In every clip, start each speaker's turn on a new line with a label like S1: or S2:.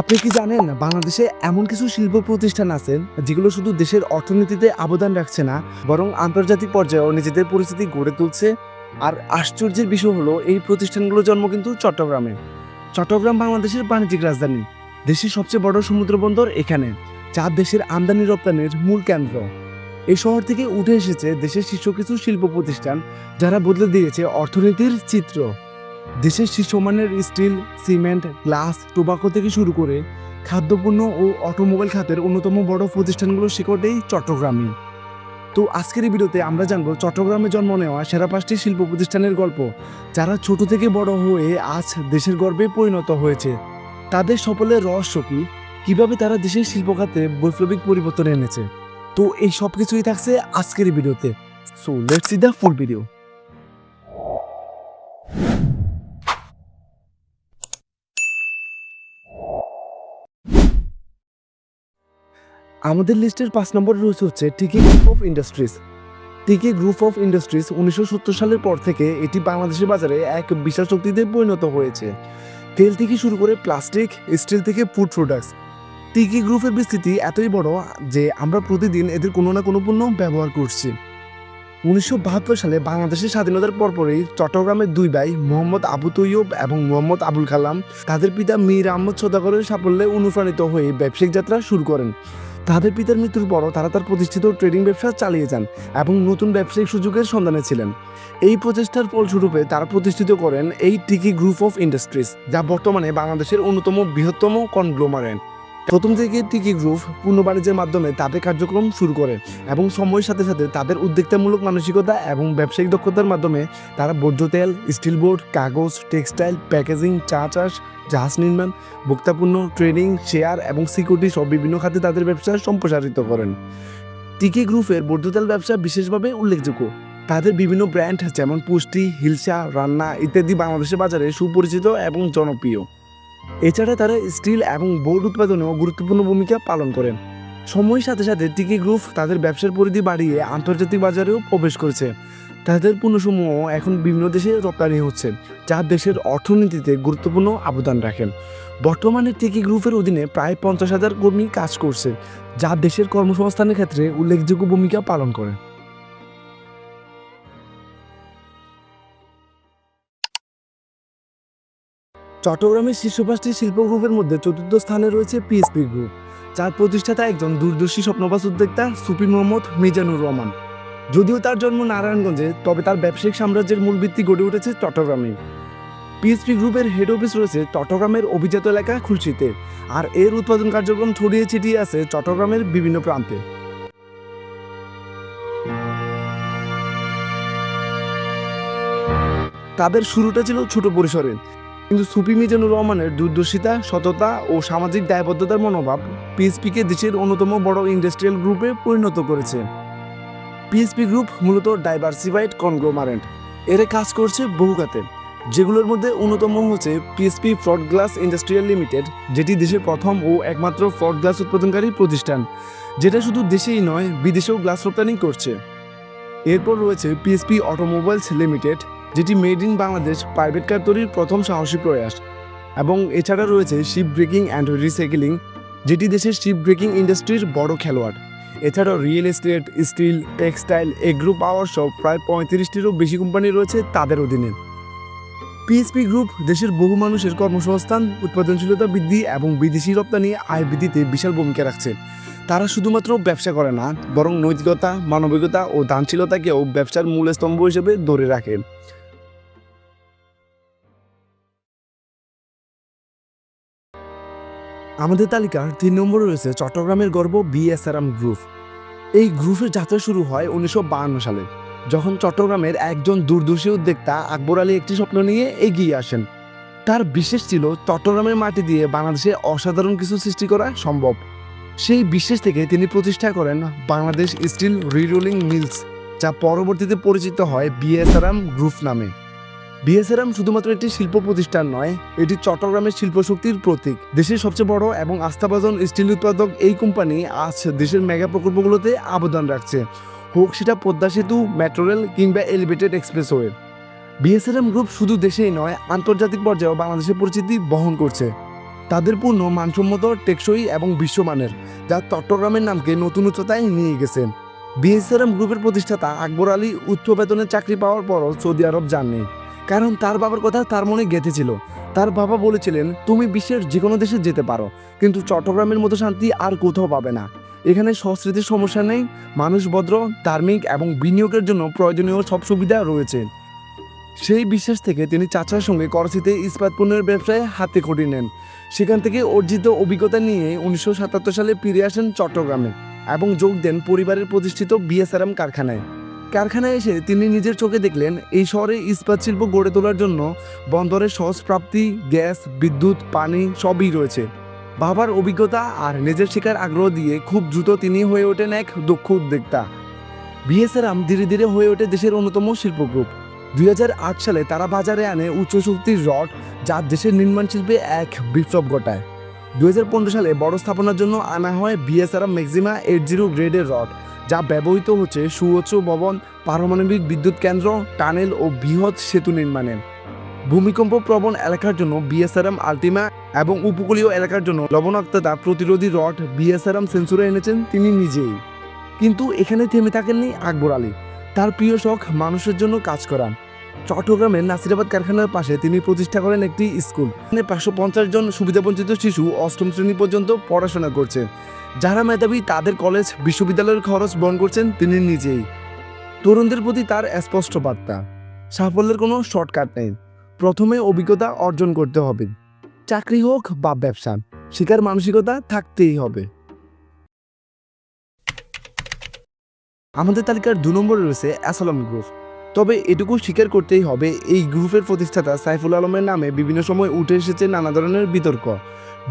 S1: আপনি কি জানেন, বাংলাদেশে এমন কিছু শিল্প প্রতিষ্ঠান আছে যেগুলো শুধু দেশের অর্থনীতিতে অবদান রাখছে না, বরং আন্তর্জাতিক পর্যায়েও নিজেদের পরিস্থিতি গড়ে তুলছে? আর আশ্চর্যের বিষয় হলো, এই প্রতিষ্ঠানগুলোর জন্ম কিন্তু চট্টগ্রামে। চট্টগ্রাম বাংলাদেশের বাণিজ্যিক রাজধানী। দেশের সবচেয়ে বড় সমুদ্র বন্দর এখানে, যা দেশের আমদানি রপ্তানির মূল কেন্দ্র। এই শহর থেকে উঠে এসেছে দেশের শীর্ষ কিছু শিল্প প্রতিষ্ঠান, যারা বদলে দিয়েছে অর্থনীতির চিত্র। দেশের শীর্ষমানের স্টিল, সিমেন্ট, গ্লাস, টোবাকো থেকে শুরু করে খাদ্যপণ্য ও অটোমোবাইল খাতের অন্যতম বড় প্রতিষ্ঠানগুলোর শিকড়েই চট্টগ্রামই। তো আজকের এই ভিডিওতে আমরা জানব চট্টগ্রামে জন্ম নেওয়া সেরা পাঁচটি শিল্প প্রতিষ্ঠানের গল্প, যারা ছোট থেকে বড় হয়ে আজ দেশের গর্বে পরিণত হয়েছে। তাদের সফলের রহস্য কি? কীভাবে তারা দেশের শিল্প খাতে বৈপ্লবিক পরিবর্তন এনেছে? তো এই সব কিছুই থাকছে আজকের ভিডিওতে। So let's see the full video আমাদের লিস্টের পাঁচ নম্বরে রয়েছে হচ্ছে TK group of industries TK group of industries উনিশশো সত্তর সালের পর থেকে এটি বাংলাদেশের বাজারে এক বিশাল শক্তিতে পরিণত হয়েছে। তেল থেকে শুরু করে প্লাস্টিক, স্টিল থেকে ফুড প্রোডাক্টস। টিকি গ্রুপের বিস্তৃতি এতই বড় যে আমরা প্রতিদিন এদের কোনো না কোনো পণ্য ব্যবহার করছি। উনিশশো বাহাত্তর সালে বাংলাদেশের স্বাধীনতার পরপরই চট্টগ্রামের দুই ভাই মোহাম্মদ আবু তৈয়ব এবং মোহাম্মদ আবুল কালাম, তাদের পিতা মীর আহমদ সদাগরের সাফল্যে অনুপ্রাণিত হয়ে ব্যবসায়িক যাত্রা শুরু করেন। তাদের পিতার মৃত্যুর পরও তারা তার প্রতিষ্ঠিত ট্রেডিং ব্যবসা চালিয়ে যান এবং নতুন ব্যবসায়িক সুযোগের সন্ধানে ছিলেন। এই প্রচেষ্টার ফলস্বরূপে তারা প্রতিষ্ঠিত করেন এই টিকি গ্রুপ অফ ইন্ডাস্ট্রিজ যা বর্তমানে বাংলাদেশের অন্যতম বৃহত্তম কনগ্লোমারেন্ট প্রথম থেকে টিকি গ্রুপ পূর্ণ বাণিজ্যের মাধ্যমে তাদের কার্যক্রম শুরু করে এবং সময়ের সাথে সাথে তাদের উদ্যোক্তামূলক মানসিকতা এবং ব্যবসায়িক দক্ষতার মাধ্যমে তারা বর্জ্য তেল, স্টিল বোর্ড, কাগজ, টেক্সটাইল, প্যাকেজিং, চা চাষ, জাহাজ নির্মাণ ভোক্তাপূর্ণ ট্রেডিং শেয়ার এবং সিকিউরিটি সব বিভিন্ন খাতে তাদের ব্যবসা সম্প্রসারিত করেন। টিকি গ্রুপের বর্জ্য তেল ব্যবসা বিশেষভাবে উল্লেখযোগ্য। তাদের বিভিন্ন ব্র্যান্ড যেমন পুষ্টি হিলসা রান্না ইত্যাদি বাংলাদেশের বাজারে সুপরিচিত এবং জনপ্রিয়। এছাড়া তারা স্টিল এবং বোর্ড উৎপাদনেও গুরুত্বপূর্ণ ভূমিকা পালন করেন। সময়ের সাথে সাথে টিকি গ্রুপ তাদের ব্যবসার পরিধি বাড়িয়ে আন্তর্জাতিক বাজারেও প্রবেশ করেছে। তাদের পণ্যসমূহ এখন বিভিন্ন দেশে রপ্তানি হচ্ছে, যা দেশের অর্থনীতিতে গুরুত্বপূর্ণ অবদান রাখেন বর্তমানে টিকি গ্রুপের অধীনে প্রায় পঞ্চাশ হাজার কর্মী কাজ করছে, যা দেশের কর্মসংস্থানের ক্ষেত্রে উল্লেখযোগ্য ভূমিকা পালন করে। চট্টগ্রামের শীর্ষ পাঁচটি শিল্প গ্রুপের মধ্যে চতুর্থ স্থানে রয়েছে পিএসপি গ্রুপ যার প্রতিষ্ঠাতা একজন দূরদর্শী স্বপ্নবাস উদ্যোক্তা সুফি মোহাম্মদ মিজানুর রহমান। যদিও তার জন্ম নারায়ণগঞ্জে, তবে তার ব্যবসায়িক সাম্রাজ্যের মূল ভিত্তি গড়ে উঠেছে চট্টগ্রামে। পিএসপি গ্রুপের হেড অফিস রয়েছে চট্টগ্রামের অভিজাত এলাকা খুলশিতে, আর এর উৎপাদন কার্যক্রম ছড়িয়ে ছিটিয়ে আছে চট্টগ্রামের বিভিন্ন প্রান্তে। তাদের শুরুটা ছিল ছোট পরিসরে। কিন্তু সুফি মিজানুর রহমানের দূরদর্শিতা সততা ও সামাজিক দায়বদ্ধতার মনোভাব পিএসপিকে দেশের অন্যতম বড় ইন্ডাস্ট্রিয়াল গ্রুপে পরিণত করেছে। পিএসপি গ্রুপ মূলত ডাইভার্সিফাইড কনগ্লোমারেন্ট এরা কাজ করছে বহু খাতে যেগুলোর মধ্যে অন্যতম হচ্ছে PSP float glass industrial limited যেটি দেশের প্রথম ও একমাত্র ফ্রড গ্লাস উৎপাদনকারী প্রতিষ্ঠান, যেটা শুধু দেশেই নয়, বিদেশেও গ্লাস রপ্তানি করছে। এরপর রয়েছে পিএসপি অটোমোবাইলস লিমিটেড যেটি made in Bangladesh private car তৈরির প্রথম সাহসী প্রয়াস। এবং এছাড়া রয়েছে শিপ ব্রেকিং অ্যান্ড রিসাইকেলিং, যেটি দেশের শিপ ব্রেকিং ইন্ডাস্ট্রির বড় খেলোয়াড়। এছাড়াও real estate, steel, textile agro power সব প্রায় পঁয়ত্রিশটিরও বেশি কোম্পানি রয়েছে তাদের অধীনে। পিএসপি গ্রুপ দেশের বহু মানুষের কর্মসংস্থান, উৎপাদনশীলতা বৃদ্ধি এবং বিদেশি রপ্তানি আয় বৃদ্ধিতে বিশাল ভূমিকা রাখছে। তারা শুধুমাত্র ব্যবসা করে না, বরং নৈতিকতা, মানবিকতা ও দানশীলতাকেও ব্যবসার মূল স্তম্ভ হিসেবে ধরে রাখে। আমাদের তালিকার তিন নম্বরে রয়েছে চট্টগ্রামের গর্ব বিএসআরএম গ্রুপ। এই গ্রুপের যাত্রা শুরু হয় উনিশশো সালে, যখন চট্টগ্রামের একজন দূরদর্শী উদ্যোক্তা আকবর আলী একটি স্বপ্ন নিয়ে এগিয়ে আসেন। তার বিশেষ ছিল চট্টগ্রামের মাটি দিয়ে বাংলাদেশে অসাধারণ কিছু সৃষ্টি করা সম্ভব। সেই বিশ্বাস থেকে তিনি প্রতিষ্ঠা করেন বাংলাদেশ স্টিল রিরোলিং মিলস, যা পরবর্তীতে পরিচিত হয় বিএসআরএম গ্রুপ নামে। বিএসআরএম শুধুমাত্র একটি শিল্প প্রতিষ্ঠান নয়, এটি চট্টগ্রামের শিল্পশক্তির প্রতীক। দেশের সবচেয়ে বড় এবং আস্থাভাজন স্টিল উৎপাদক এই কোম্পানি আজ দেশের মেগা প্রকল্পগুলোতে অবদান রাখছে। হোক সেটা পদ্মা সেতু, মেট্রো রেল কিংবা এলিভেটেড এক্সপ্রেসওয়ে। বিএসআরএম গ্রুপ শুধু দেশেই নয়, আন্তর্জাতিক পর্যায়েও বাংলাদেশের পরিচিতি বহন করছে। তাদের পূর্ণ, মানসম্মত, টেকসই এবং বিশ্বমানের, যা চট্টগ্রামের নামকে নতুন উচ্চতায় নিয়ে গেছেন বিএসআরএম গ্রুপের প্রতিষ্ঠাতা আকবর আলী উচ্চ বেতনের চাকরি পাওয়ার পরও সৌদি আরব যাননি। কারণ তার বাবার কথা তার মনে গেঁথেছিল। তার বাবা বলেছিলেন, তুমি বিশ্বের যে কোনো দেশে যেতে পারো, কিন্তু চট্টগ্রামের মতো শান্তি আর কোথাও পাবে না। এখানে সংস্কৃতির সমস্যা নেই, মানুষ ভদ্র, ধার্মিক এবং বিনিয়োগের জন্য প্রয়োজনীয় সব সুবিধা রয়েছে। সেই বিশ্বাস থেকে তিনি চাচার সঙ্গে করাচিতে ইস্পাত পণ্যের ব্যবসায় হাতে খড়ি নেন। সেখান থেকে অর্জিত অভিজ্ঞতা নিয়ে উনিশশো সাতাত্তর সালে ফিরে আসেন চট্টগ্রামে এবং যোগ দেন পরিবারের প্রতিষ্ঠিত বিএসআরএম কারখানায়। কারখানায় এসে তিনি নিজের চোখে দেখলেন এই শহরে ইস্পাত শিল্প গড়ে তোলার জন্য বন্দরের সহজ প্রাপ্তি, গ্যাস, বিদ্যুৎ, পানি সবই রয়েছে। বাবার অভিজ্ঞতা আর নিজের শেখার আগ্রহ দিয়ে খুব দ্রুত তিনি হয়ে ওঠেন এক দক্ষ উদ্যোক্তা। বিএসআরএম ধীরে ধীরে হয়ে ওঠে দেশের অন্যতম শিল্প গ্রুপ। দুই হাজার আট সালে তারা বাজারে আনে উচ্চ শক্তির রড, যা দেশের নির্মাণ শিল্পে এক বিপ্লব ঘটায়। দু হাজার পনেরো সালে বড় স্থাপনার জন্য আনা হয় বিএসআরএম ম্যাক্সিমা এইট জিরো গ্রেডের রড, যা ব্যবহৃত হচ্ছে সুউচ্চ ভবন, পারমাণবিক বিদ্যুৎ কেন্দ্র, টানেল ও বৃহৎ সেতু নির্মাণে। ভূমিকম্প প্রবণ এলাকার জন্য বিএসআরএম আল্টিমা এবং উপকূলীয় এলাকার জন্য লবণাক্ততা প্রতিরোধী রড বিএসআরএম সেন্সুরে এনেছেন তিনি নিজেই। কিন্তু এখানে থেমে থাকেননি আকবর আলী। তার প্রিয় শখ মানুষের জন্য কাজ করা। চট্টগ্রামের নাসিরাবাদ কারখানার পাশে তিনি প্রতিষ্ঠা করেন একটি স্কুল। এখানে পাঁচশো পঞ্চাশ জন সুবিধাবঞ্চিত শিশু অষ্টম শ্রেণি পর্যন্ত পড়াশোনা করছে। যারা মেধাবী, তাদের কলেজ, বিশ্ববিদ্যালয়ের খরচ বহন করছেন তিনি নিজেই। তরুণদের প্রতি তার স্পষ্ট বার্তা, সাফল্যের কোনো শর্টকাট নেই। প্রথমে অভিজ্ঞতা অর্জন করতে হবে। চাকরি হোক বা ব্যবসা, শিকার মানসিকতা থাকতেই হবে। আমাদের তালিকার দু নম্বরে রয়েছে অ্যাসালম গ্রুপ। তবে এটুকু স্বীকার করতেই হবে, এই গ্রুপের প্রতিষ্ঠাতা সাইফুল আলমের নামে বিভিন্ন সময় উঠে এসেছে নানা ধরনের বিতর্ক।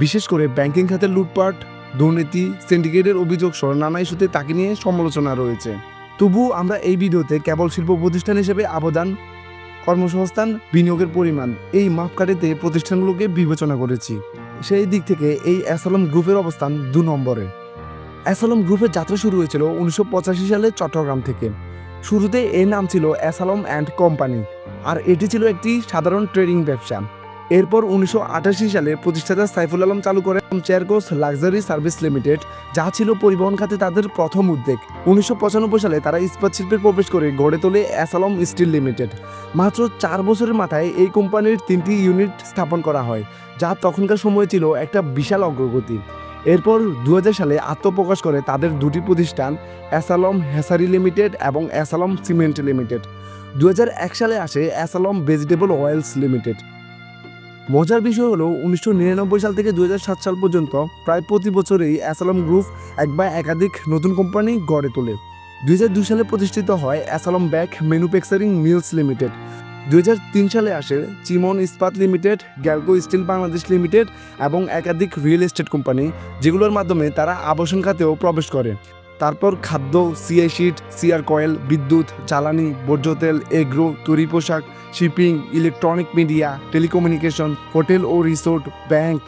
S1: বিশেষ করে ব্যাংকিং খাতের লুটপাট, দুর্নীতি, সিন্ডিকেটের অভিযোগ সহ নানা ইস্যুতে তাকে নিয়ে সমালোচনা রয়েছে। তবু আমরা এই ভিডিওতে কেবল শিল্প প্রতিষ্ঠান হিসেবে অবদান কর্মসংস্থান, বিনিয়োগের পরিমাণ, এই মাপকাঠিতে প্রতিষ্ঠানগুলোকে বিবেচনা করেছি। সেই দিক থেকে এই অ্যাসালম গ্রুপের অবস্থান দু নম্বরে। অ্যাসালম গ্রুপের যাত্রা শুরু হয়েছিল উনিশশো পঁচাশি সালে চট্টগ্রাম থেকে। শুরুতে এর নাম ছিল অ্যাসালম অ্যান্ড কোম্পানি, আর এটি ছিল একটি সাধারণ ট্রেডিং ব্যবসা। এরপর উনিশশো আটাশি সালে প্রতিষ্ঠাতা সাইফুল আলম চালু করেন চেয়ারকোস লাক্সারি সার্ভিস লিমিটেড, যা ছিল পরিবহন খাতে তাদের প্রথম উদ্যোগ। উনিশশো পঁচানব্বই সালে তারা ইস্পাত শিল্পে প্রবেশ করে গড়ে তোলে অ্যাসালম স্টিল লিমিটেড। মাত্র চার বছরের মাথায় এই কোম্পানির তিনটি ইউনিট স্থাপন করা হয়, যা তখনকার সময় ছিল একটা বিশাল অগ্রগতি। এরপর দু হাজার সালে আত্মপ্রকাশ করে তাদের দুটি প্রতিষ্ঠান, অ্যাসালম হেসারি লিমিটেড এবং অ্যাসালম সিমেন্ট লিমিটেড। দু হাজার এক সালে আসে অ্যাসালম ভেজিটেবল অয়েলস লিমিটেড। মজার বিষয় হলো, উনিশশো নিরানব্বই সাল থেকে দু হাজার সাত সাল পর্যন্ত প্রায় প্রতি বছরেই অ্যাসালম গ্রুপ এক বা একাধিক নতুন কোম্পানি গড়ে তোলে। দুই হাজার দুই সালে প্রতিষ্ঠিত হয় অ্যাসালম ব্যাক ম্যানুফ্যাকচারিং মিলস লিমিটেড। দুই হাজার তিন সালে আসে চিমন ইস্পাত limited Galco steel Bangladesh limited এবং একাধিক রিয়েল এস্টেট কোম্পানি, যেগুলোর মাধ্যমে তারা আবাসন খাতেও প্রবেশ করে। তারপর খাদ্য, সিআই শিট, সিআর কয়েল, বিদ্যুৎ, জ্বালানি, বর্জ্য তেল, এগ্রো, তৈরি পোশাক, shipping, electronic media, telecommunication, hotel ও রিসোর্ট, ব্যাংক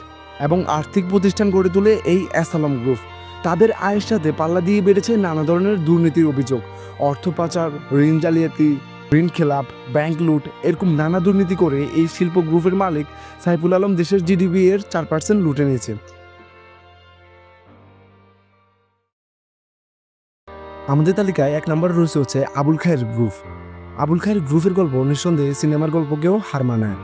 S1: এবং আর্থিক প্রতিষ্ঠান গড়ে তোলে এই অ্যাসালম গ্রুপ। তাদের আয়ের সাথে পাল্লা দিয়ে বেড়েছে নানা ধরনের দুর্নীতির অভিযোগ, অর্থ পাচার, ঋণ জালিয়াতি ঋণ খেলাপ ব্যাংক লুট, এরকম নানা দুর্নীতি করে এই শিল্প গ্রুপের মালিক সাইফুল আলম দেশের জিডিপি এর চার পার্সেন্ট লুটে নিয়েছে। আমাদের তালিকায় এক নম্বরে রয়েছে হচ্ছে আবুল খায়ের গ্রুপ। আবুল খায়ের গ্রুপের গল্প নিঃসন্দেহে সিনেমার গল্পকেও হার মানায়।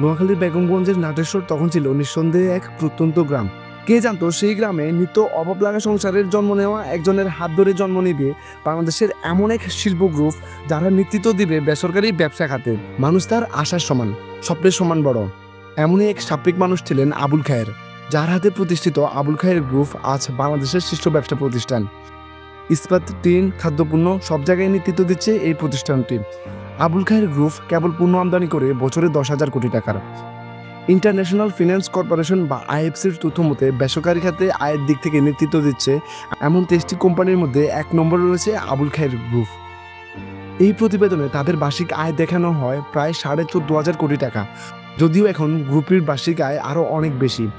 S1: নোয়াখালীর বেগমগঞ্জের নাটেশ্বর তখন ছিল নিঃসন্দেহে এক প্রত্যন্ত গ্রাম। কে জানতো সেই গ্রামে নিত্য অভাব লাগা সংসারের জন্ম নেওয়া একজনের হাত ধরে জন্ম নিবে বাংলাদেশের এমন এক শিল্প গ্রুপ যারা নেতৃত্ব দিবে বেসরকারি ব্যবসা খাতে। মানুষ তার আশার সমান, স্বপ্নের সমান বড়। এমনই এক সাপ্রিক মানুষ ছিলেন আবুল খায়ের, যার হাতে প্রতিষ্ঠিত আবুল খায়ের গ্রুপ আজ বাংলাদেশের শীর্ষ ব্যবসা প্রতিষ্ঠান। ইস্পাত, টিন, খাদ্যপণ্য সব জায়গায় নেতৃত্ব দিচ্ছে এই প্রতিষ্ঠানটি। আবুল খায়ের গ্রুপ কেবল পণ্য আমদানি করে বছরে দশ হাজার কোটি টাকার। ইন্টারন্যাশনাল ফিনান্স কর্পোরেশন বা আইএফসির তথ্য মতে, বেসরকারি খাতে আয়ের দিক থেকে নেতৃত্ব দিচ্ছে এমন তেইশটি কোম্পানির মধ্যে এক নম্বরে রয়েছে আবুল খায়ের গ্রুপ। এই প্রতিবেদনে তাদের বার্ষিক আয় দেখানো হয় প্রায় সাড়ে চোদ্দ হাজার কোটি টাকা। যদিও এখন গ্রুপটির বার্ষিক আয় আরও অনেক বেশি।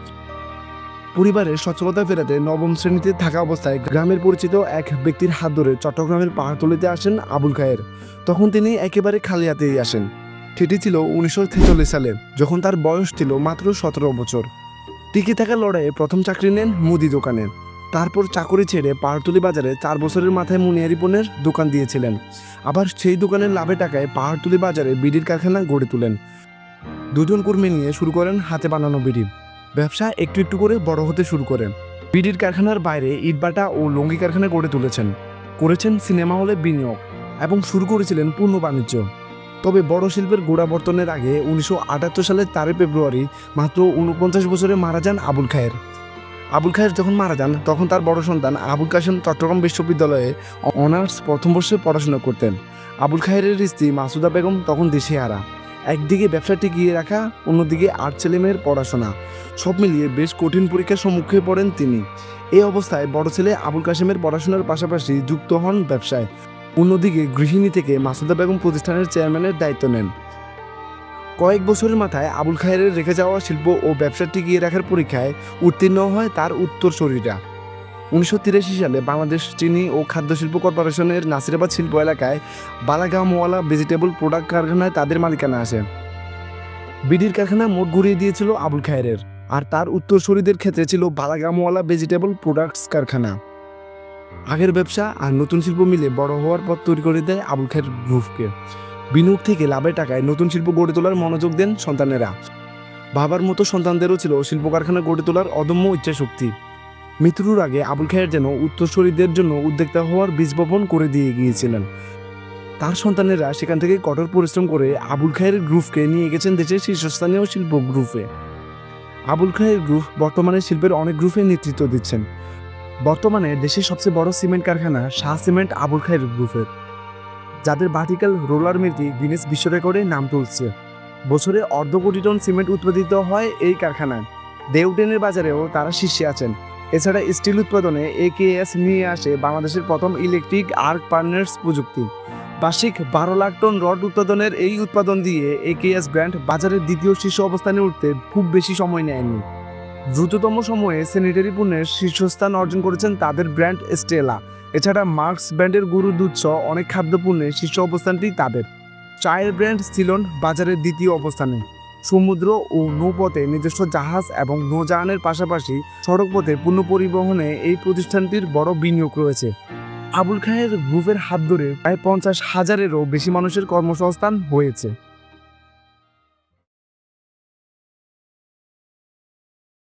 S1: পরিবারের সচ্ছলতা ফেরাতে নবম শ্রেণীতে থাকা অবস্থায় গ্রামের পরিচিত এক ব্যক্তির হাত ধরে চট্টগ্রামের পাহাড়তলিতে আসেন আবুল খায়ের। তখন তিনি একেবারে খালি হাতেই আসেন। সেটি ছিল উনিশশো ছেচল্লিশ সালে, যখন তার বয়স ছিল মাত্র সতেরো বছর। টিকে থাকা লড়াইয়ে প্রথম চাকরি নেন মুদি দোকানে। তারপর চাকরি ছেড়ে পাহাড়তলি বাজারে চার বছরের মাথায় মুনিয়ারি পণ্যের দোকান দিয়েছিলেন। আবার সেই দোকানের লাভে টাকায় পাহাড়তলি বাজারে বিড়ির কারখানা গড়ে তোলেন। দুজন কর্মী নিয়ে শুরু করেন হাতে বানানো বিড়ি। ব্যবসা একটু একটু করে বড় হতে শুরু করেন। বিড়ির কারখানার বাইরে ইটবাটা ও লঙ্গি কারখানা গড়ে তুলেছেন। করেছেন সিনেমা হলে বিনিয়োগ এবং শুরু করেছিলেন পূর্ণ বাণিজ্য। তবে বড় শিল্পের গোড়াবর্তনের আগে উনিশশো আটাত্তর সালের তেরোই ফেব্রুয়ারি মাত্র উনপঞ্চাশ বছরে মারা যান আবুল খায়ের। আবুল খায়ের যখন মারা যান, তখন তার বড় সন্তান আবুল কাশেম চট্টগ্রাম বিশ্ববিদ্যালয়ে অনার্স প্রথম বর্ষে পড়াশোনা করতেন। আবুল খায়ের স্ত্রী মাসুদা বেগম তখন দেশে হারা। একদিকে ব্যবসা টিকিয়ে রাখা, অন্যদিকে আট ছেলেমেয়ের পড়াশোনা। সব মিলিয়ে বেশ কঠিন পরীক্ষার সম্মুখে পড়েন তিনি। এই অবস্থায় বড় ছেলে আবুল কাশেমের পড়াশোনার পাশাপাশি যুক্ত হন ব্যবসায়। অন্যদিকে গৃহিণী থেকে মাসুদা বেগম প্রতিষ্ঠানের চেয়ারম্যানের দায়িত্ব নেন। কয়েক বছরের মাথায় আবুল খায়ের রেখে যাওয়া শিল্প ও ব্যবসা টিকিয়ে রাখার পরীক্ষায় উত্তীর্ণ হয় তার উত্তর উত্তরসূরিরা। উনিশশো তিরাশি সালে বাংলাদেশ চিনি ও খাদ্য শিল্প কর্পোরেশনের নাসিরাবাদ শিল্প এলাকায় বালাগামওয়ালা ভেজিটেবল প্রোডাক্ট কারখানায় তাদের মালিকানা আসে। বিডির কারখানা মোট ঘুরিয়ে দিয়েছিল আবুল খায়ের আর তার উত্তরসূরিদের ক্ষেত্রে ছিল বালাগামওয়ালা ভেজিটেবল প্রোডাক্টস কারখানা। আগের ব্যবসা আর নতুন শিল্প মিলে বড় হওয়ার পথ তৈরি করে দেয় আবুল খায়ের গ্রুপকে বিনিয়োগ থেকে লাভের টাকায় নতুন শিল্প গড়ে তোলার মনোযোগ দেন সন্তানেরা। বাবার মতো সন্তানদেরও ছিল শিল্প কারখানা গড়ে তোলার অদম্য ইচ্ছাশক্তি। মৃত্যুর আগে আবুল খায়ের যেন উত্তরসূরিদের জন্য উদ্যোক্তা হওয়ার বীজ বপন করে দিয়ে গিয়েছিলেন। তার সন্তানেরা সেখান থেকে কঠোর পরিশ্রম করে আবুল খায়ের গ্রুপকে নিয়ে গেছেন দেশের শীর্ষস্থানীয় শিল্প গ্রুপে। আবুল খায়ের গ্রুপ বর্তমানে শিল্পের অনেক গ্রুপে নেতৃত্ব দিচ্ছেন। বর্তমানে দেশের সবচেয়ে বড় সিমেন্ট কারখানা শাহ সিমেন্ট আবুল খায়ের গ্রুপের, যাদের ভার্টিক্যাল রোলার মিলটি গিনেস বিশ্ব রেকর্ডে নাম তুলছে। বছরে অর্ধ কোটি টন সিমেন্ট উৎপাদিত হয় এই কারখানায়। দেউটেনের বাজারেও তারা শীর্ষে আছেন। এছাড়া স্টিল উৎপাদনে একেএস নিয়ে আসে বাংলাদেশের প্রথম ইলেকট্রিক আর্ক পার্নার্স প্রযুক্তি। বার্ষিক বারো লাখ টন রড উৎপাদনের এই উৎপাদন দিয়ে একেএস ব্র্যান্ড বাজারের দ্বিতীয় শীর্ষ অবস্থানে উঠতে খুব বেশি সময় নেয়নি। দ্রুততম সময়ে স্যানিটারি পণ্যের শীর্ষস্থান অর্জন করেছেন তাদের ব্র্যান্ড স্টেলা এছাড়া মার্কস ব্র্যান্ডের গুরু দুধস অনেক খাদ্যপণ্যে শীর্ষ অবস্থানটি তাদের। চায়ের ব্র্যান্ড সিলন বাজারের দ্বিতীয় অবস্থানে। সমুদ্র ও নৌপথে নিজস্ব জাহাজ এবং নৌযানের পাশাপাশি সড়কপথে পণ্য পরিবহনে এই প্রতিষ্ঠানটির বড় বিনিয়োগ রয়েছে। আবুল খায়ের গ্রুপের হাত ধরে প্রায় পঞ্চাশ হাজারেরও বেশি মানুষের কর্মসংস্থান হয়েছে।